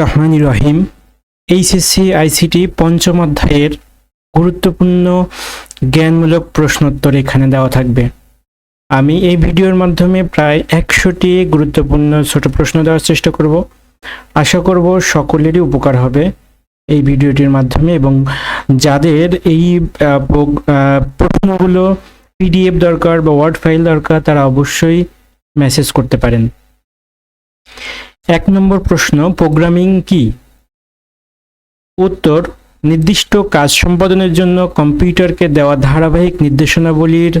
রহমান রহিম, HSC, ICT পঞ্চম অধ্যায়ের গুরুত্বপূর্ণ জ্ঞানমূলক প্রশ্নোত্তর এখানে দেওয়া থাকবে। আমি এই ভিডিওর মাধ্যমে প্রায় একশোটি গুরুত্বপূর্ণ ছোট প্রশ্ন দেওয়ার চেষ্টা করব। আশা করব সকলেরই উপকার হবে এই ভিডিওটির মাধ্যমে এবং যাদের এই প্রশ্নগুলো পিডিএফ দরকার বা ওয়ার্ড ফাইল দরকার তারা অবশ্যই মেসেজ করতে পারেন। এক নম্বর প্রশ্ন, প্রোগ্রামিং কি? উত্তর, নির্দিষ্ট কাজ সম্পাদনের জন্য কম্পিউটারকে দেওয়া ধারাবাহিক নির্দেশনাবলীর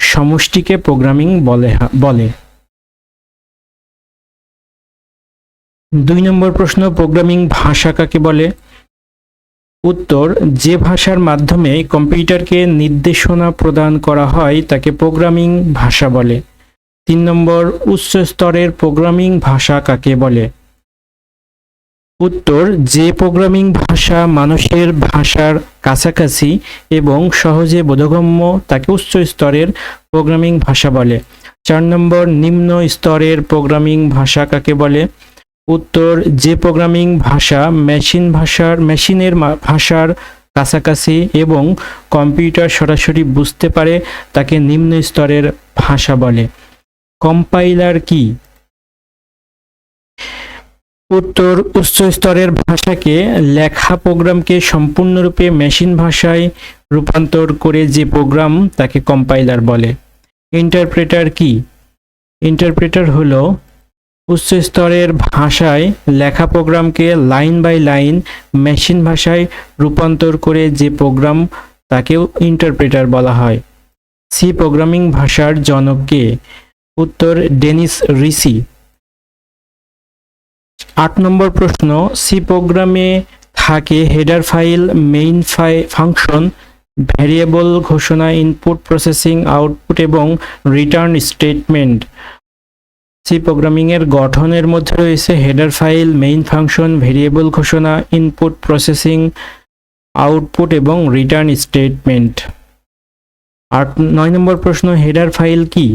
সমষ্টিকে প্রোগ্রামিং বলে বলে। দুই নম্বর প্রশ্ন, প্রোগ্রামিং ভাষা কাকে বলে? উত্তর, যে ভাষার মাধ্যমে কম্পিউটারকে নির্দেশনা প্রদান করা হয় তাকে প্রোগ্রামিং ভাষা বলে। তিন নম্বর, উচ্চ স্তরের প্রোগ্রামিং ভাষা কাকে বলে? উত্তর, যে প্রোগ্রামিং ভাষা মানুষের ভাষার কাছাকাছি এবং সহজে বোধগম্য তাকে উচ্চ স্তরের প্রোগ্রামিং ভাষা বলে। চার নম্বর, নিম্ন স্তরের প্রোগ্রামিং ভাষা কাকে বলে? উত্তর, যে প্রোগ্রামিং ভাষা মেশিন ভাষার মেশিনের ভাষার কাছাকাছি এবং কম্পিউটার সরাসরি বুঝতে পারে, তাকে নিম্ন স্তরের ভাষা বলে। কম্পাইলার কি? উত্তর উচ্চ স্তরের ভাষাকে লেখা প্রোগ্রামকে সম্পূর্ণরূপে মেশিন ভাষায় রূপান্তর করে যে প্রোগ্রাম তাকে কম্পাইলার বলে। ইন্টারপ্রেটার কি? ইন্টারপ্রেটার হলো উচ্চ স্তরের ভাষায় লেখা প্রোগ্রামকে লাইন বাই লাইন মেশিন ভাষায় রূপান্তর করে যে প্রোগ্রাম তাকেও ইন্টারপ্রেটার বলা হয়। সি প্রোগ্রামিং ভাষার জনক কে উত্তর ডেনিস রিসি। আট নম্বর প্রশ্ন সি প্রোগ্রামে থাকে হেডার ফাইল, মেইন ফাই ফাংশন ভ্যারিয়েবল ঘোষণা, ইনপুট প্রসেসিং, আউটপুট এবং রিটার্ন স্টেটমেন্ট। সি প্রোগ্রামিং এর গঠনের মধ্যে রয়েছে header file, main function, variable ঘোষণা, ইনপুট প্রসেসিং, আউটপুট এবং রিটার্ন স্টেটমেন্ট। আট, নয় নম্বর প্রশ্ন, হেডার ফাইল কি?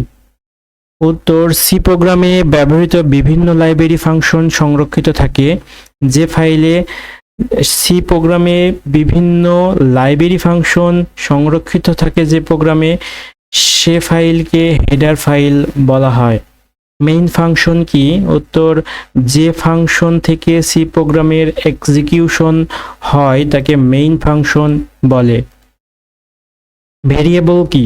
উত্তর, সি প্রোগ্রামে ব্যবহৃত বিভিন্ন লাইব্রেরি ফাংশন সংরক্ষিত থাকে, যে ফাইলে সি প্রোগ্রামে বিভিন্ন লাইব্রেরি ফাংশন সংরক্ষিত থাকে যে প্রোগ্রামে, সে ফাইলকে হেডার ফাইল বলা হয়। মেইন ফাংশন কি? উত্তর, যে ফাংশন থেকে সি প্রোগ্রামের এক্সিকিউশন হয় তাকে মেইন ফাংশন বলে। ভেরিয়েবল কি?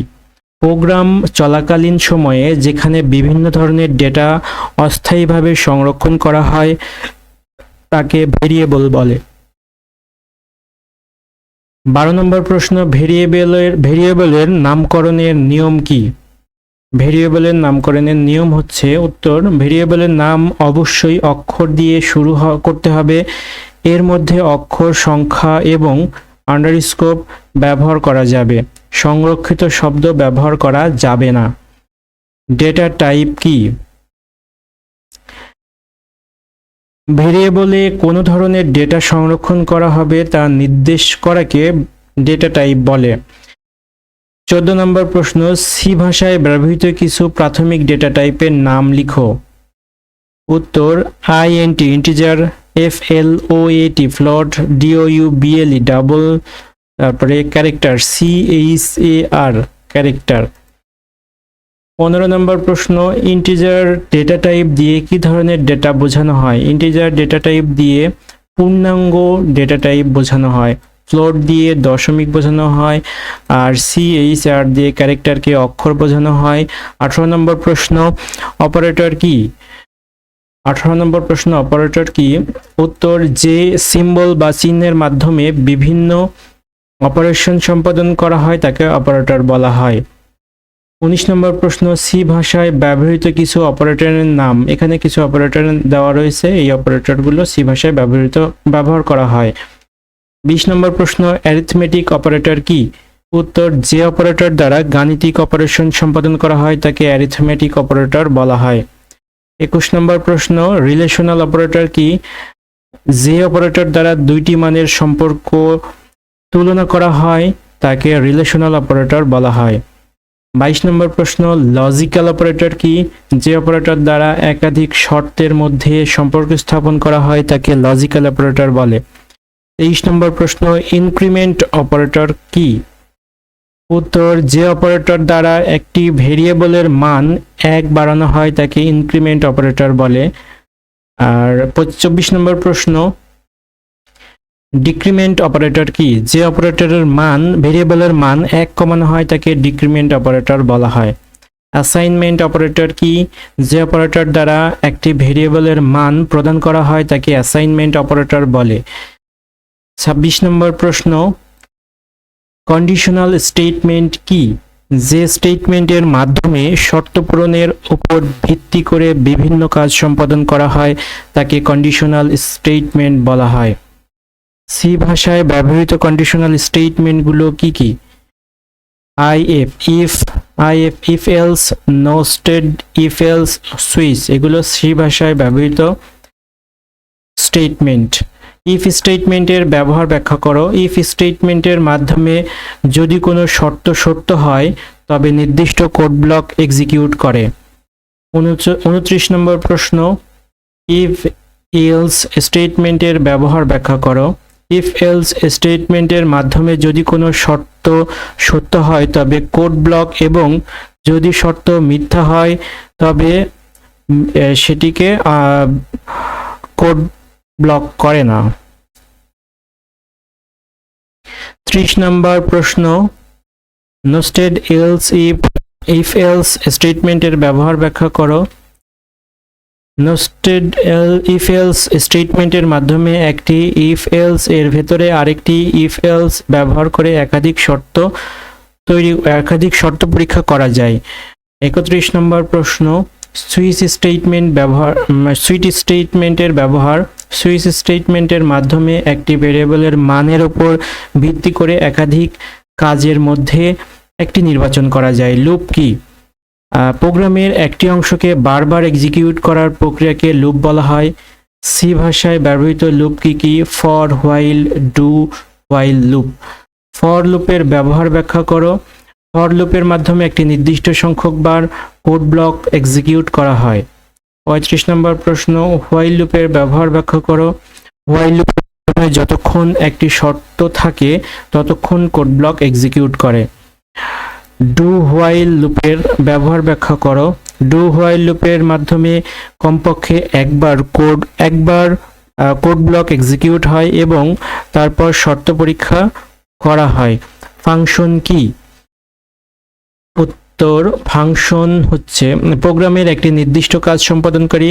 প্রোগ্রাম চলাকালীন সময়ে যেখানে বিভিন্ন ধরনের ডেটা অস্থায়ীভাবে সংরক্ষণ করা হয়, তাকে ভেরিয়েবল বলে। বারো নম্বর প্রশ্ন, ভেরিয়েবলের ভেরিয়েবলের নামকরণের নিয়ম কি? ভেরিয়েবলের নামকরণের নিয়ম হচ্ছে, উত্তর, ভেরিয়েবলের নাম অবশ্যই অক্ষর দিয়ে শুরু করতে হবে। এর মধ্যে অক্ষর, সংখ্যা এবং আন্ডারস্কোপ ব্যবহার করা যাবে। সংরক্ষিত শব্দ ব্যবহার করা যাবে না। ডেটা টাইপ কি? ভেরিয়েবলে কোনো ধরনের ডেটা সংরক্ষণ করা হবে তা নির্দেশ করাকে ডেটা টাইপ বলে। চোদ্দ নম্বর প্রশ্ন, সি ভাষায় ব্যবহৃত কিছু প্রাথমিক ডেটা টাইপের নাম লিখো। উত্তর INT integer F L O A T float D O U B L E double তারপরে character C H A R character পনেরো নম্বর প্রশ্ন ইন্টিজার ডেটা টাইপ দিয়ে কি ধরনের ডেটা বোঝানো হয়? ইন্টিজার ডেটা টাইপ দিয়ে পূর্ণাঙ্গ ডেটা টাইপ বোঝানো হয়। ফ্লোট দিয়ে দশমিক বোঝানো হয়। আর সি এইচ আর দিয়ে ক্যারেক্টারকে অক্ষর বোঝানো হয়। আঠারো নম্বর প্রশ্ন অপারেটর কি? আঠারো নম্বর প্রশ্ন অপারেটর কি? উত্তর যে সিম্বল বা চিহ্নের মাধ্যমে বিভিন্ন অপারেশন সম্পাদন করা হয়, তাকে অপারেটর বলা হয়। উনিশ নম্বর প্রশ্ন, সি ভাষায় ব্যবহৃত কিছু অপারেটরের নাম। এখানে কিছু অপারেটর দেওয়া রয়েছে, এই অপারেটরগুলো সি ভাষায় ব্যবহৃত, ব্যবহার করা হয়। বিশ নম্বর প্রশ্ন অ্যারিথমেটিক অপারেটর কি? উত্তর, যে অপারেটর দ্বারা গাণিতিক অপারেশন সম্পাদন করা হয়, তাকে অ্যারিথমেটিক অপারেটর বলা হয়। একুশ নম্বর প্রশ্ন রিলেশনাল অপারেটর কি? যে অপারেটর দ্বারা দুইটি মানের সম্পর্ক তুলনা করা হয় তাকে রিলেশনাল অপারেটর বলা হয়। বাইশ নম্বর প্রশ্ন লজিক্যাল অপারেটর কি? যে অপারেটর দ্বারা একাধিক শর্তের মধ্যে সম্পর্ক স্থাপন করা হয় তাকে লজিক্যাল অপারেটর বলে। তেইশ নম্বর প্রশ্ন ইনক্রিমেন্ট অপারেটর কি? উত্তর, যে অপারেটর দ্বারা একটি ভেরিয়েবলের মান এক বাড়ানো হয় তাকে ইনক্রিমেন্ট অপারেটর বলে। আর চব্বিশ নম্বর প্রশ্ন ডিক্রিমেন্ট অপারেটর কি? যে অপারেটরের মান ভেরিয়েবলের মান এক কমানো হয়, তাকে ডিক্রিমেন্ট অপারেটর বলা হয়। অ্যাসাইনমেন্ট অপারেটর কি? যে অপারেটর দ্বারা একটি ভেরিয়েবলের মান প্রদান করা হয়, তাকে অ্যাসাইনমেন্ট অপারেটর বলে। ছাব্বিশ নম্বর প্রশ্ন কন্ডিশনাল স্টেটমেন্ট কি? যে স্টেটমেন্টের মাধ্যমে শর্ত পূরণের উপর ভিত্তি করে বিভিন্ন কাজ সম্পাদন করা হয়, তাকে কন্ডিশনাল স্টেটমেন্ট বলা হয়। সি ভাষায় ব্যবহৃত কন্ডিশনাল স্টেটমেন্টগুলো কি কি? I F if I F if else nested if else switch এগুলো সি ভাষায় ব্যবহৃত স্টেটমেন্ট ইফ স্টেটমেন্টের ব্যবহার ব্যাখ্যা করো। ইফ স্টেটমেন্টের মাধ্যমে যদি কোনো শর্ত সত্য হয়, তবে নির্দিষ্ট কোড ব্লক এক্সিকিউট করে। উনত্রিশ নম্বর প্রশ্ন। ইফ এলস স্টেটমেন্টের ব্যবহার ব্যাখ্যা করো। ইফ এলস স্টেটমেন্টের মাধ্যমে যদি কোনো শর্ত সত্য হয়, তবে কোড ব্লক এবং যদি শর্ত মিথ্যা হয়, তবে সেটিকে কোড ব্লক করে না। ত্রিশ নম্বর প্রশ্ন nested else if if else স্টেটমেন্টের ব্যবহার ব্যাখ্যা করো। নোস্টেড এল ইফ এলস স্টেটমেন্টের মাধ্যমে একটি ইফ এলস এর ভেতরে আরেকটি ইফ এলস ব্যবহার করে একাধিক শর্ত তৈরি, একাধিক শর্ত পরীক্ষা করা যায়। একত্রিশ নম্বর প্রশ্ন, সুইচ স্টেটমেন্ট ব্যবহার সুইট স্টেটমেন্টের ব্যবহার, সুইচ স্টেটমেন্টের মাধ্যমে একটি ভেরিয়েবলের মানের উপর ভিত্তি করে একাধিক কাজের মধ্যে একটি নির্বাচন করা যায়। লুপ কি? প্রোগ্রামের একটি অংশকে বারবার এক্সিকিউট করার প্রক্রিয়াকে লুপ বলা হয়। সি ভাষায় ব্যবহৃত লুপ কি কি? For while do while loop for লুপের ব্যবহার ব্যাখ্যা করো। ফর লুপের মাধ্যমে একটি নির্দিষ্ট সংখ্যক বার কোড ব্লক এক্সিকিউট করা হয়। পঁয়ত্রিশ নম্বর প্রশ্ন হোয়াইল লুপের ব্যবহার ব্যাখ্যা করো। হোয়াইল লুপের যতক্ষণ একটি শর্ত থাকে, ততক্ষণ কোড ব্লক এক্সিকিউট করে। ডু হোয়াইল লুপের ব্যবহার ব্যাখ্যা করো। ডু হোয়াইল লুপের মাধ্যমে কমপক্ষে একবার কোড একবার কোড ব্লক এক্সিকিউট হয় এবং তারপর শর্ত পরীক্ষা করা হয়। ফাংশন কি? উত্তর ফাংশন হচ্ছে প্রোগ্রামের একটি নির্দিষ্ট কাজ সম্পাদনকারী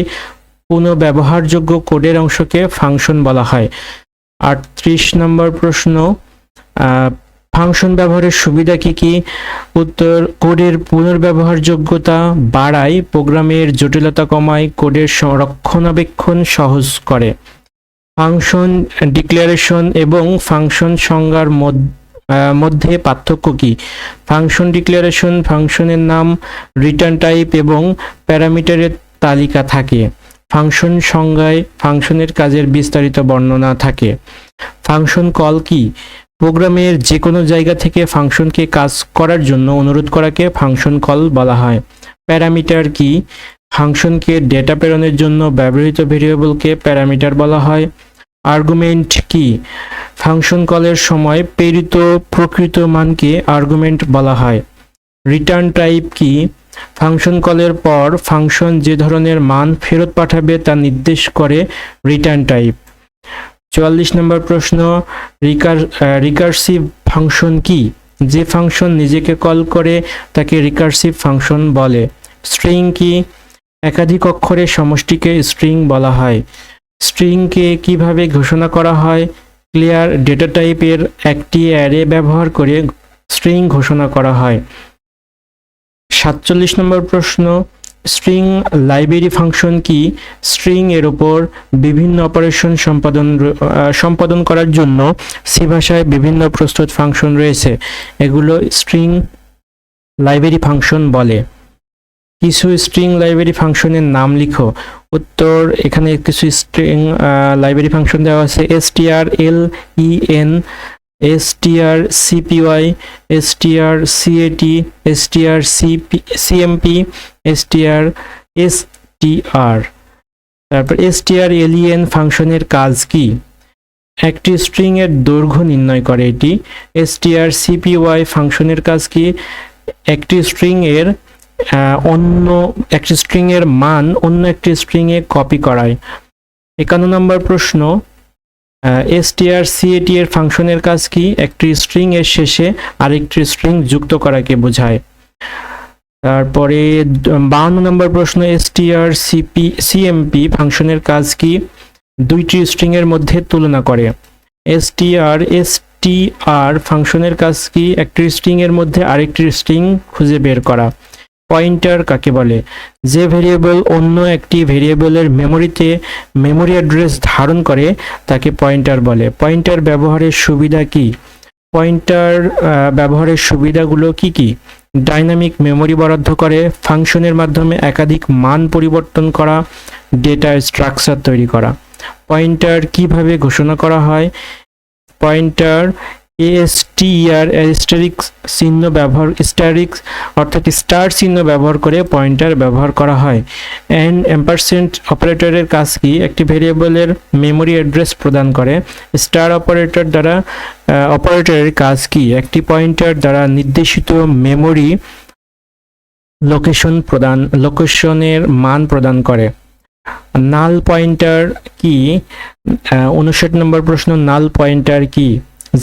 পুনঃব্যবহারযোগ্য কোডের অংশকে ফাংশন বলা হয়। আটত্রিশ নম্বর প্রশ্ন ফাংশন ব্যবহারের সুবিধা কি কি? উত্তর কোডের পুনর্ব্যবহারযোগ্যতা বাড়ায় প্রোগ্রামের জটিলতা কমায় কোডের রক্ষণাবেক্ষণ সহজ করে। ফাংশন ডিক্লারেশন এবং ফাংশন সংজ্ঞার মধ্যে পার্থক্য কি? ফাংশন ডিক্লারেশন ফাংশনের নাম রিটার্ন টাইপ এবং প্যারামিটারের তালিকা থাকে। ফাংশন সংজ্ঞায় ফাংশনের কাজের বিস্তারিত বর্ণনা থাকে। ফাংশন কল কি? প্রোগ্রামের যে কোনো জায়গা থেকে ফাংশনকে কাজ করার জন্য অনুরোধ করাকে ফাংশন কল বলা হয়। প্যারামিটার কি? ফাংশনকে ডেটা প্রেরণের জন্য ব্যবহৃত ভেরিয়েবলকে প্যারামিটার বলা হয়। আর্গুমেন্ট কি? ফাংশন কলের সময় প্রেরিত প্রকৃত মানকে আর্গুমেন্ট বলা হয়। রিটার্ন টাইপ কি? ফাংশন কলের পর ফাংশন যে ধরনের মান ফেরত পাঠাবে তা নির্দেশ করে রিটার্ন টাইপ। চুয়াল্লিশ নম্বর প্রশ্ন, রিকার রিকার্সিভ ফাংশন কি? যে ফাংশন নিজেকে কল করে তাকে রিকার্সিভ ফাংশন বলে। স্ট্রিং কি? একাধিক অক্ষরের সমষ্টিকে স্ট্রিং বলা হয়। স্ট্রিংকে কীভাবে ঘোষণা করা হয়? ক্লিয়ার ডেটা টাইপের একটি অ্যারে ব্যবহার করে স্ট্রিং ঘোষণা করা হয়। সাতচল্লিশ নম্বর প্রশ্ন স্ট্রিং লাইব্রেরি ফাংশন কি? স্ট্রিং এর উপর বিভিন্ন অপারেশন সম্পাদন সম্পাদন করার জন্য সি ভাষায় বিভিন্ন প্রস্তুত ফাংশন রয়েছে। এগুলো স্ট্রিং লাইব্রেরি ফাংশন বলে। কিছু স্ট্রিং লাইব্রেরি ফাংশনের নাম লিখো। উত্তর, এখানে কিছু স্ট্রিং লাইব্রেরি ফাংশন দেওয়া আছে। S T R L E N STR CPY STR CAT STR CP CMP STR STR তারপর এসটিআর এলিয়েন ফাংশনের কাজ কি? একটি স্ট্রিং এর দৈর্ঘ্য নির্ণয় করে এটি। এসটিআর সিপিওয়াই ফাংশনের কাজ কি? একটি স্ট্রিং এর অন্য, একটি স্ট্রিং এর মান অন্য একটি স্ট্রিং এ কপি করায়। একান্ন নম্বর প্রশ্ন এসটিআর সিএটি এর ফাংশনের কাজ কি? একটি স্ট্রিং এর শেষে আরেকটি স্ট্রিং যুক্ত করাকে বোঝায়। তারপরে বাউন্ন নম্বর প্রশ্ন এসটিআর সিপি সিএমপি ফাংশনের কাজ কি? দুইটি স্ট্রিং এর মধ্যে তুলনা করে। এসটিআর এসটিআর ফাংশনের কাজ কি? একটি স্ট্রিং এর মধ্যে আরেকটি স্ট্রিং খুঁজে বের করা। পয়েন্টার কাকে বলে? যে ভেরিয়েবল অন্য একটি ভেরিয়েবলের মেমরিতে মেমরি অ্যাড্রেস ধারণ করে, তাকে পয়েন্টার বলে। পয়েন্টার ব্যবহারের সুবিধা কি? পয়েন্টার ব্যবহারের সুবিধাগুলো কি কি? ডাইনামিক মেমরি বরাদ্দ করে, ফাংশনের মাধ্যমে একাধিক মান পরিবর্তন করা ডেটা স্ট্রাকচার তৈরি করা। পয়েন্টার কীভাবে ঘোষণা করা হয়? পয়েন্টার এএসটিআর স্টারিক চিহ্ন ব্যবহার স্টারিক অর্থাৎ স্টার চিহ্ন ব্যবহার করে পয়েন্টার ব্যবহার করা হয়। অ্যান্ড এম্পারসেন্ট অপারেটরের কাজ কি? একটি ভেরিয়েবলের মেমরি অ্যাড্রেস প্রদান করে। স্টার অপারেটর দ্বারা অপারেটরের কাজ কি? একটি পয়েন্টার দ্বারা নির্দেশিত মেমরি লোকেশন প্রদান, লোকেশনের মান প্রদান করে। নাল পয়েন্টার কি? উনষাট নম্বর প্রশ্ন, নাল পয়েন্টার কি?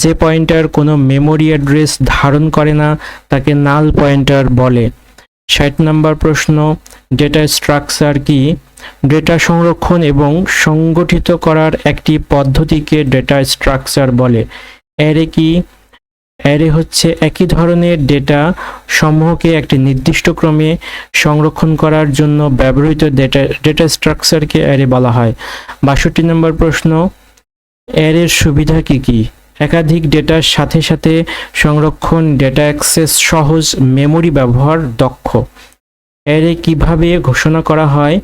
যে পয়েন্টার কোনো মেমরি অ্যাড্রেস ধারণ করে না, তাকে নাল পয়েন্টার বলে। ষাট নম্বর প্রশ্ন, ডেটা স্ট্রাকচার কি? ডেটা সংরক্ষণ এবং সংগঠিত করার একটি পদ্ধতিকে ডেটা স্ট্রাকচার বলে। অ্যারে কি? অ্যারে হচ্ছে একই ধরনের ডেটা সমূহকে একটি নির্দিষ্ট ক্রমে সংরক্ষণ করার জন্য ব্যবহৃত ডেটা ডেটা স্ট্রাকচারকে অ্যারে বলা হয়। বাষট্টি নম্বর প্রশ্ন, অ্যারের সুবিধা কি কি? একাধিক ডেটার সাথে সাথে সংরক্ষণ, ডেটা অ্যাক্সেস, সহজ মেমোরি ব্যবহার দক্ষ। অ্যারে কীভাবে ঘোষণা করা হয়?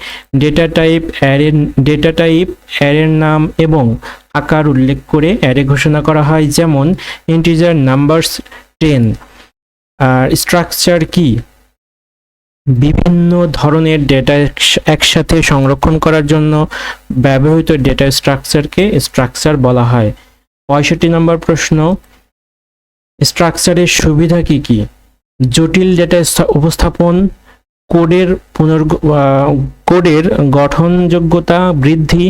ডেটা টাইপ অ্যারের ডেটা টাইপ, অ্যারের নাম এবং আকার উল্লেখ করে অ্যারে ঘোষণা করা হয়, যেমন ইন্টিজার নাম্বারস টেন। আর স্ট্রাকচার কি? বিভিন্ন ধরনের ডেটা একসাথে সংরক্ষণ করার জন্য ব্যবহৃত ডেটা স্ট্রাকচারকে স্ট্রাকচার বলা হয়। পঁয়ষট্টি নম্বর প্রশ্ন স্ট্রাকচারের সুবিধা কি কি? জটিল ডেটা উপস্থাপন, কোডের পুনর্ কোডের গঠনযোগ্যতা বৃদ্ধি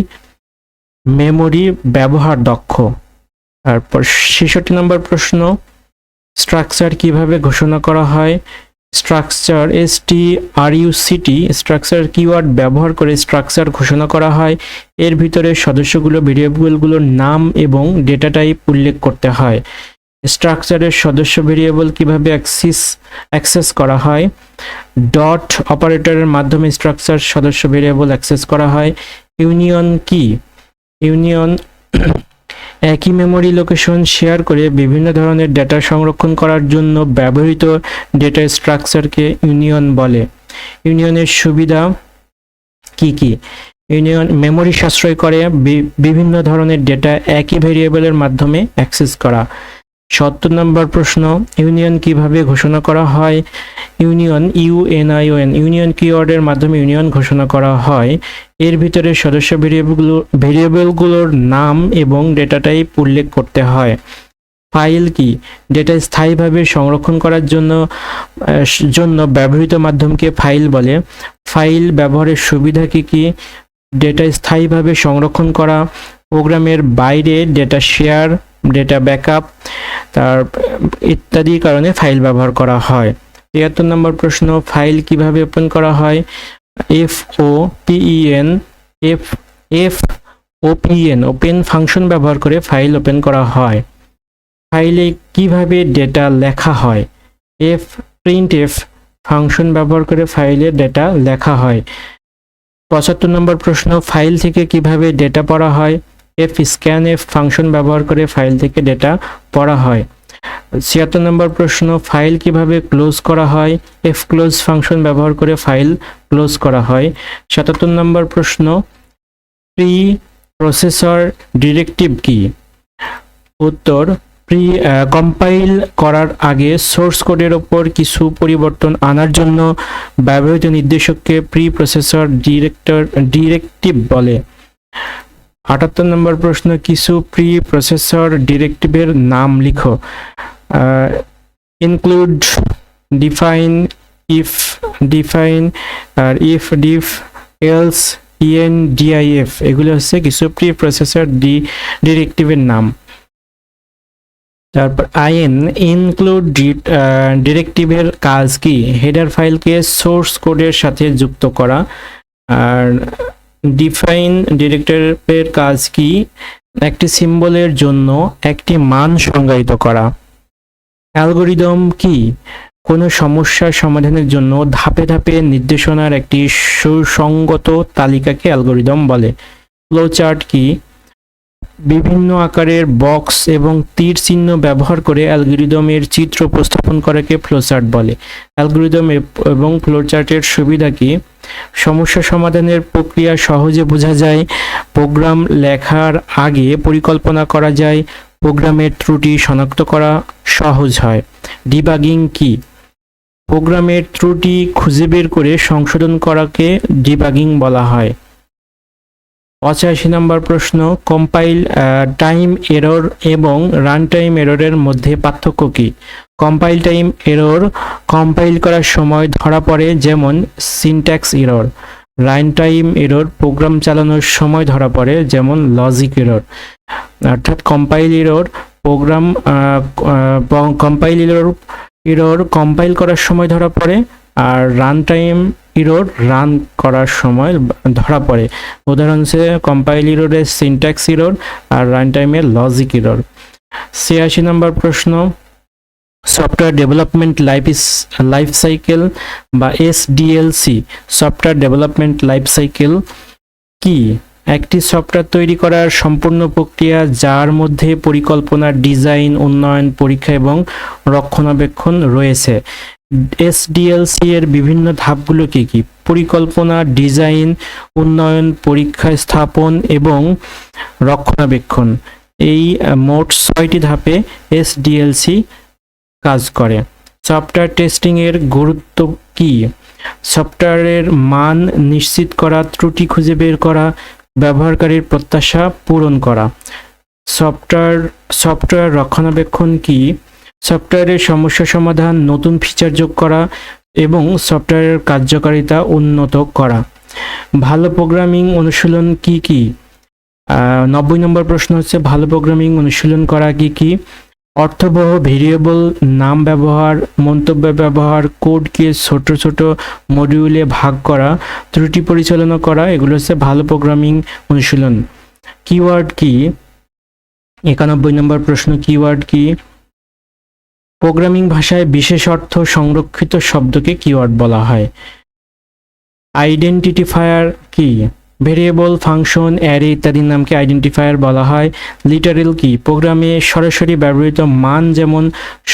মেমরি ব্যবহার দক্ষ। তারপর ছেষট্টি নম্বর প্রশ্ন স্ট্রাকচার কীভাবে ঘোষণা করা হয়? Structure S T R U CT structure keyword ব্যবহার করে স্ট্রাকচার ঘোষণা করা হয়। এর ভিতরে সদস্যগুলো ভেরিয়েবলগুলোর নাম এবং ডেটা টাইপ উল্লেখ করতে হয়। স্ট্রাকচারের সদস্য ভেরিয়েবল কীভাবে অ্যাক্সিস অ্যাক্সেস করা হয়। ডট অপারেটরের মাধ্যমে স্ট্রাকচার সদস্য ভেরিয়েবল অ্যাক্সেস করা হয়। ইউনিয়ন কি? ইউনিয়ন একই মেমোরি লোকেশন শেয়ার করে বিভিন্ন ধরনের ডেটা সংরক্ষণ করার জন্য ব্যবহৃত ডেটা স্ট্রাকচারকে ইউনিয়ন বলে। ইউনিয়নের সুবিধা কি কি? ইউনিয়ন মেমরি সাশ্রয় করে বিভিন্ন ধরনের ডেটা একই ভেরিয়েবলের মাধ্যমে অ্যাক্সেস করা। সত্তর নম্বর প্রশ্ন, ইউনিয়ন কীভাবে ঘোষণা করা হয়? ইউনিয়ন, ইউএনআইওএন, ইউনিয়ন কিওয়ার্ডের মাধ্যমে ইউনিয়ন ঘোষণা করা হয়। এর ভিতরে সদস্য ভেরিয়েবলগুলো, ভেরিয়েবলগুলোর নাম এবং ডেটা টাইপ উল্লেখ করতে হয়। ফাইল কি? ডেটা স্থায়ীভাবে সংরক্ষণ করার জন্য জন্য ব্যবহৃত মাধ্যমকে ফাইল বলে। ফাইল ব্যবহারের সুবিধা কি কি? ডেটা স্থায়ীভাবে সংরক্ষণ করা। প্রোগ্রামের বাইরে ডেটা শেয়ার ডেটা ব্যাকআপ তার, ইত্যাদি কারণে ফাইল ব্যবহার করা হয়। তিয়াত্তর নম্বর প্রশ্ন ফাইল কীভাবে ওপেন করা হয়? F O PEN F F OPN open function ব্যবহার করে ফাইল ওপেন করা হয়। ফাইলে কীভাবে ডেটা লেখা হয়? এফ প্রিন্ট এফ ফাংশন ব্যবহার করে ফাইলে ডেটা লেখা হয়। পঁচাত্তর নম্বর প্রশ্ন ফাইল থেকে কীভাবে ডেটা পড়া হয়? এফ স্ক্যান এফ ফাংশন ব্যবহার করে ফাইল থেকে ডেটা পড়া হয়। ছিয়াত্তর নম্বর প্রশ্ন ফাইল কীভাবে ক্লোজ করা হয়? এফ ক্লোজ ফাংশন ব্যবহার করে ফাইল ক্লোজ করা হয়। সাতাত্তর নম্বর প্রশ্ন প্রি প্রসেসর ডিরেক্টিভ কি? উত্তর প্রি কম্পাইল করার আগে সোর্স কোডের ওপর কিছু পরিবর্তন আনার জন্য ব্যবহৃত নির্দেশককে প্রি প্রসেসর ডিরেক্টর ডিরেক্টিভ বলে। আটাত্তর নম্বর প্রশ্ন, কিছু প্রি প্রসেসর ডিরেক্টিভের নাম লিখো। ইনক্লুড ডিফাইন ইফ ডিফাইন আর ifdef else EN DIF এগুলো হচ্ছে কিছু প্রি প্রসেসর ডি ডিরেক্টিভের নাম। তারপর আইএন ইনক্লুড ডিরেক্টিভের কাজ কি? হেডার ফাইলকে সোর্স কোডের সাথে যুক্ত করা। আর ডিফাইন ডিরেক্টরের কাজ কি? একটি সিম্বলের জন্য একটি মান সংজ্ঞায়িত করা। অ্যালগোরিদম কি? কোনো সমস্যার সমাধানের জন্য ধাপে ধাপে নির্দেশনার একটি সুসংগত তালিকাকে অ্যালগোরিদম বলে। ফ্লোচার্ট কি? বিভিন্ন আকারের বক্স এবং তীর চিহ্ন ব্যবহার করে অ্যালগোরিদমের চিত্র উপস্থাপন করাকে ফ্লোচার্ট বলে। অ্যালগোরিদম এবং ফ্লোচার্টের সুবিধা কি? সমস্যা সমাধানের প্রক্রিয়া সহজে বোঝা যায়। প্রোগ্রাম লেখার আগে পরিকল্পনা করা যায়। প্রোগ্রামের ত্রুটি শনাক্ত করা সহজ হয়। ডিবাগিং কি? প্রোগ্রামের ত্রুটি খুঁজে বের করে সংশোধন করাকে ডিবাগিং বলা হয়। পঁচাশি নম্বর প্রশ্ন কম্পাইল টাইম এরর এবং রান টাইম এররের মধ্যে পার্থক্য কি? কম্পাইল টাইম এরর কম্পাইল করার সময় ধরা পড়ে যেমন syntax error run time error program চালানোর সময় ধরা পড়ে যেমন লজিক এরর অর্থাৎ compile error program compile error error compile করার সময় ধরা পড়ে আর রান টাইম ইরোর রান করার সময় ধরা পড়ে। উদাহরণ হচ্ছে কম্পাইল ইরোরের সিনট্যাক্স ইরোর আর রান টাইমের লজিক ইরোর ছিয়াশি নম্বর প্রশ্ন software development life life cycle বা SDLC software development life cycle কি? একটি সফটওয়্যার তৈরি করার সম্পূর্ণ প্রক্রিয়া যার মধ্যে পরিকল্পনা ডিজাইন উন্নয়ন, পরীক্ষা এবং রক্ষণাবেক্ষণ রয়েছে। এসডিএলসি এর বিভিন্ন ধাপগুলো কি কি? পরিকল্পনা ডিজাইন উন্নয়ন, পরীক্ষা স্থাপন এবং রক্ষণাবেক্ষণ। এই মোট ছয়টি ধাপে এসডিএলসি কাজ করে। সফটওয়্যার টেস্টিং এর গুরুত্ব কি? সফটওয়্যারের মান নিশ্চিত করা, ত্রুটি খুঁজে বের করা, ব্যবহারকারীর প্রত্যাশা পূরণ করা। সফটওয়্যার সফটওয়্যার রক্ষণাবেক্ষণ কি? সফটওয়্যারের সমস্যা সমাধান, নতুন ফিচার যোগ করা এবং সফটওয়্যারের কার্যকারিতা উন্নত করা। ভালো প্রোগ্রামিং অনুশীলন কি কি? নব্বই নম্বর প্রশ্ন হচ্ছে, ভালো প্রোগ্রামিং অনুশীলন করা কি কি? অর্থবহ ভেরিয়েবল নাম ব্যবহার, মন্তব্য ব্যবহার কোডকে ছোট ছোট মডিউলে ভাগ করা, ত্রুটি পরিচালনা করা, এগুলো হচ্ছে ভালো প্রোগ্রামিং অনুশীলন। কিওয়ার্ড কি? একানব্বই নম্বর প্রশ্ন কিওয়ার্ড কি? প্রোগ্রামিং ভাষায় বিশেষ অর্থ সংরক্ষিত শব্দকে কিওয়ার্ড বলা হয়। আইডেন্টিফায়ার কি? ভেরিয়েবল, ফাংশন, অ্যারে ইত্যাদির নামকে আইডেন্টিফায়ার বলা হয়। লিটারেল কি? প্রোগ্রামে সরাসরি ব্যবহৃত মান যেমন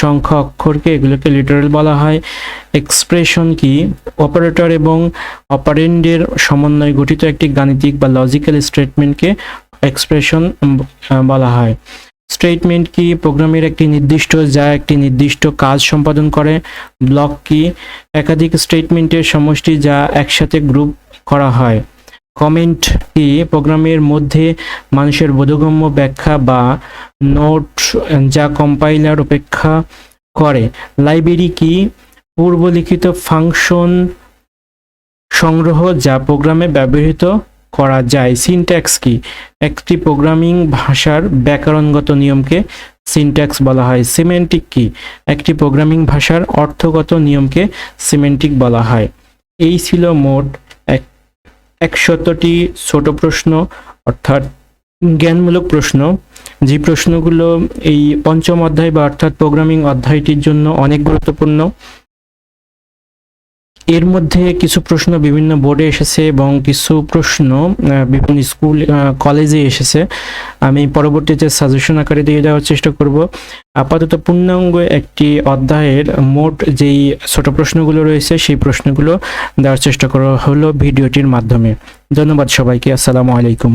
সংখ্যা, অক্ষরকে এগুলোকে লিটারেল বলা হয়। এক্সপ্রেশন কি? অপারেটর এবং অপারেন্ডের সমন্বয়ে গঠিত একটি গাণিতিক বা লজিক্যাল স্টেটমেন্টকে এক্সপ্রেশন বলা হয়। স্টেটমেন্ট কি? প্রোগ্রামের একটি নির্দিষ্ট যা একটি নির্দিষ্ট কাজ সম্পাদন করে। ব্লক কি? একাধিক স্টেটমেন্টের সমষ্টি যা একসাথে গ্রুপ করা হয়। কমেন্ট কি প্রোগ্রামের মধ্যে মানুষের বোধগম্য ব্যাখ্যা বা নোট যা কম্পাইলার উপেক্ষা করে? লাইব্রেরি কি পূর্বলিখিত ফাংশন সংগ্রহ যা প্রোগ্রামে ব্যবহৃত করা যায়? সিনট্যাক্স কি? একটি প্রোগ্রামিং ভাষার ব্যাকরণগত নিয়মকে সিনট্যাক্স বলা হয়। সিমেন্টিক কি? একটি প্রোগ্রামিং ভাষার অর্থগত নিয়মকে সিমেন্টিক বলা হয়। এই ছিল মোট একশতটি ছোট প্রশ্ন, অর্থাৎ জ্ঞানমূলক প্রশ্ন। যে প্রশ্নগুলো এই পঞ্চম অধ্যায় বা অর্থাৎ প্রোগ্রামিং অধ্যায়টির জন্য অনেক গুরুত্বপূর্ণ। এর মধ্যে কিছু প্রশ্ন বিভিন্ন বোর্ডে এসেছে এবং কিছু প্রশ্ন বিভিন্ন স্কুল কলেজে এসেছে। আমি পরবর্তীতে সাজেশন আকারে দিয়ে দেওয়ার চেষ্টা করব। আপাতত পূর্ণাঙ্গ একটি অধ্যায়ের মোট যেই ছোট প্রশ্নগুলো রয়েছে, সেই প্রশ্নগুলো দেওয়ার চেষ্টা করা হলো ভিডিওটির মাধ্যমে। ধন্যবাদ সবাইকে। আসসালামু আলাইকুম।